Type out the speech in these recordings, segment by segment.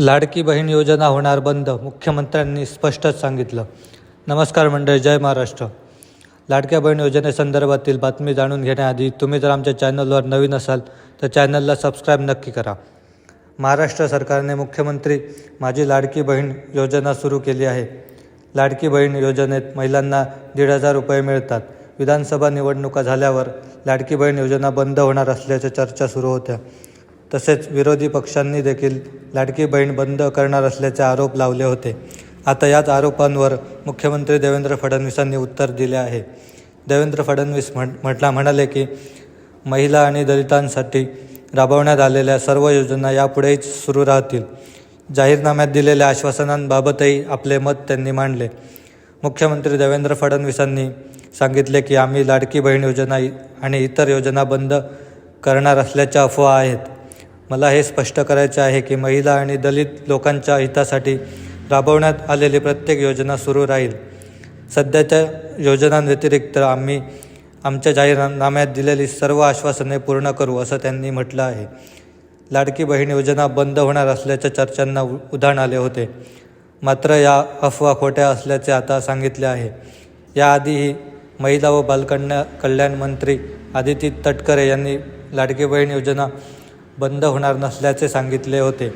लाडकी बहीण योजना होणार बंद मुख्यमंत्र्यांनी स्पष्टच सांगितलं. नमस्कार मंडळी जय महाराष्ट्र. लाडक्या बहीण योजनेसंदर्भातील बातमी जाणून घेण्याआधी तुम्ही जर आमच्या चॅनलवर नवीन असाल तर चॅनलला सबस्क्राईब नक्की करा. महाराष्ट्र सरकारने मुख्यमंत्री माझी लाडकी बहीण योजना सुरू केली आहे. लाडकी बहीण योजनेत महिलांना दीड हजार रुपये मिळतात. विधानसभा निवडणुका झाल्यावर लाडकी बहीण योजना बंद होणार असल्याच्या चर्चा सुरू होत्या. तसेच विरोधी पक्षांनी देखील लाडकी बहीण बंद करणार असल्याचे आरोप लावले होते. आता याच आरोपांवर मुख्यमंत्री देवेंद्र फडणवीसांनी उत्तर दिले आहे. देवेंद्र फडणवीस म्हण म्हटला म्हणाले की महिला आणि दलितांसाठी राबवण्यात आलेल्या सर्व योजना यापुढेही सुरू राहतील. जाहीरनाम्यात दिलेल्या आश्वासनांबाबतही आपले मत त्यांनी मांडले. मुख्यमंत्री देवेंद्र फडणवीसांनी सांगितले की आम्ही लाडकी बहीण योजना आणि इतर योजना बंद करणार असल्याच्या अफवा आहेत. मला हे स्पष्ट करायचे आहे की महिला आणि दलित लोकांच्या हितासाठी राबवण्यात आलेली प्रत्येक योजना सुरू राहील. सध्याच्या योजनांव्यतिरिक्त आम्ही आमच्या जाहीरनाम्यात दिलेली सर्व आश्वासने पूर्ण करू असं त्यांनी म्हटलं आहे. लाडकी बहीण योजना बंद होणार असल्याच्या चर्चांना उ- उधाण आले होते. मात्र या अफवा खोट्या असल्याचे आता सांगितले आहे. याआधीही महिला व बालकन्या कल्याण मंत्री आदिती तटकरे यांनी लाडकी बहीण योजना बंद होणार नसल्याचे सांगितले होते.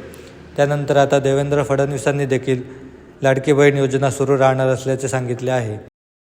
त्यानंतर आता देवेंद्र फडणवीसांनी देखील लाडकी बहीण योजना सुरू राहणार असल्याचे सांगितले आहे.